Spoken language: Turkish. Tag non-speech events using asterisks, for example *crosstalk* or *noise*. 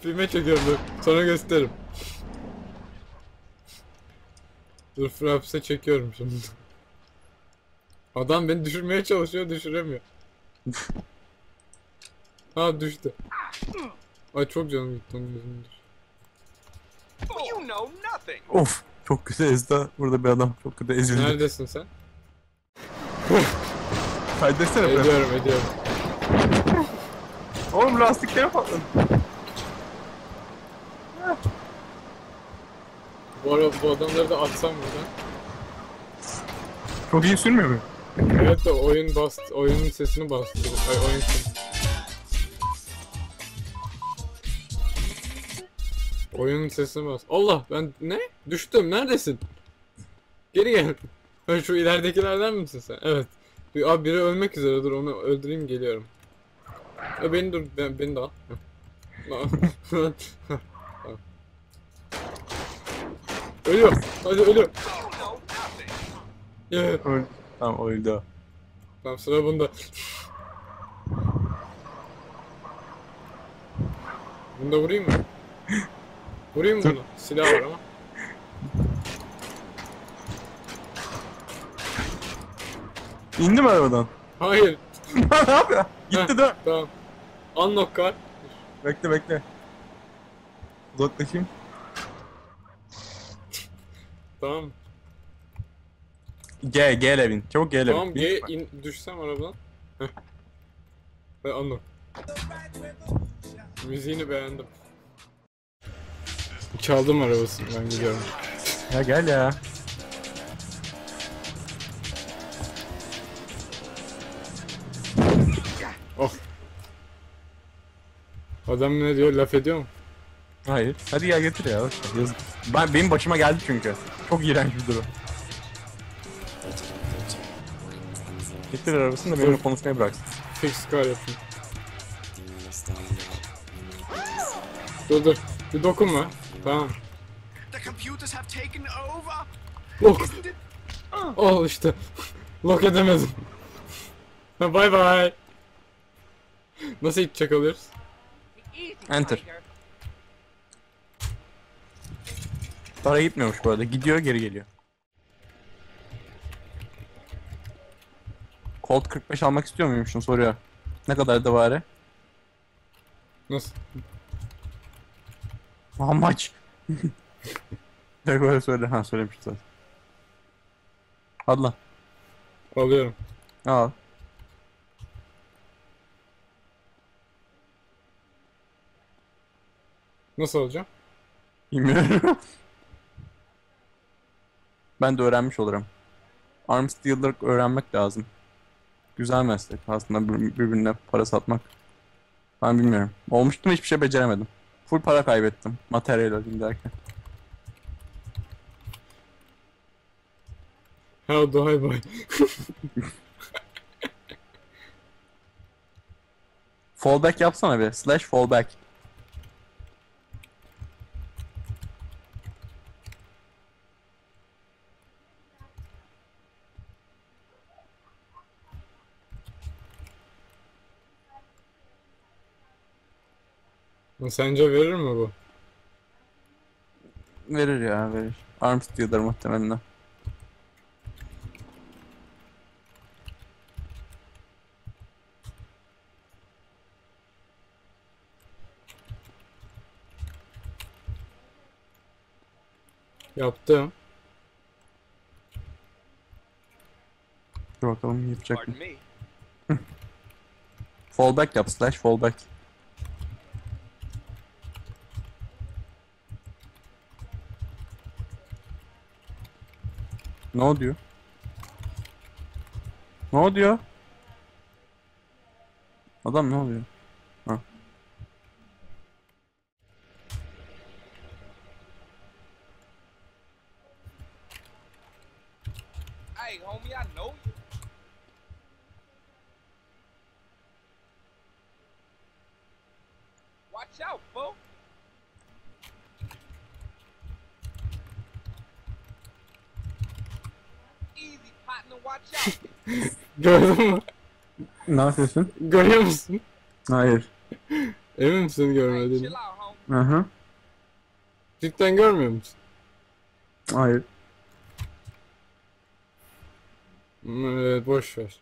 Filme çekiyorum dur. Sonra gösteririm. Dur Fraps'e çekiyorum şimdi. Adam beni düşürmeye çalışıyor düşüremiyor. ha düştü. Ay çok canım gitti onun yüzünden. Of çok kötü ezdi. Burada bir adam çok kötü ezildi. Neredesin sen? Kaydetsene be. Ediyorum ediyorum. Oğlum lastikleri patladı. Bu arada bu adamları da atsam buradan. Çok iyi sürmüyor mu? Evet de oyun bast, oyunun sesini bastırdı. Ay oyun sesini. Oyunun sesini bas. Allah ben ne? Düştüm. Neredesin? Geri gel. *laughs* Şu ileridekilerden misin sen? Evet. Abi biri ölmek üzere dur onu öldüreyim geliyorum. Ya beni dur ben, beni de al. *laughs* Ölüyor. Hadi ölüyor. Yeah. Öldü. Tamam öldü. Tamam sıra bunda. Bunda vurayım mı? Vurayım mı bunu? Silah var ama. İndi mi arabadan? Hayır. *laughs* ne yapıyor? Gitti Heh. de. Tamam. Unlock kar. Bekle bekle. Uzaklaşayım. Tamam. G, G Levin. Çabuk G Levin. Tamam G in, düşsem arabadan. Heh. Ve unlock. Müziğini beğendim. Çaldım arabasını ben gidiyorum. Ya gel ya. Oh. Adam ne diyor laf ediyor mu? Hayır. Hadi ya getir ya. Yazık. Ben, benim başıma geldi çünkü. Çok iğrenç bir durum. Getir arabasını da benimle konuşmaya bıraksın. Fix car yapayım. Dur dur. Bir dokunma. Tamam. The computers have taken over. Lock. Isn't it? Al işte. Lock edemedim. Bay bay. Nasıl itecek alıyoruz? Enter. Para gitmiyormuş bu arada. Gidiyor geri geliyor. Colt 45 almak istiyor muymuşsun soruyor. Ne kadar da bari? Nasıl? How much? *laughs* Direkt böyle söyle. Ha söylemiş zaten. Hadi lan. Alıyorum. Al. Nasıl alacağım? Bilmiyorum. *laughs* ben de öğrenmiş olurum. Arms dealer öğrenmek lazım. Güzel meslek aslında bir- birbirine para satmak. Ben bilmiyorum. Olmuştum hiçbir şey beceremedim. Full para kaybettim. Materyal alayım derken. How do I buy? Fallback yapsana bir. Slash fallback. Sence verir mi bu? Verir ya verir. Arms dealer muhtemelen. Yaptım. Dur bakalım yapacak mı? Fallback yap. Slash fallback. Ne oluyor? Ne oluyor? Adam ne oluyor? Ha. Hey, homie, I know you. Watch out, fool. Gördün mü? Ne yapıyorsun? Görüyor musun? Hayır. Emin misin görmediğini? Hı hı. Cidden görmüyor musun? Hayır. Evet boş ver.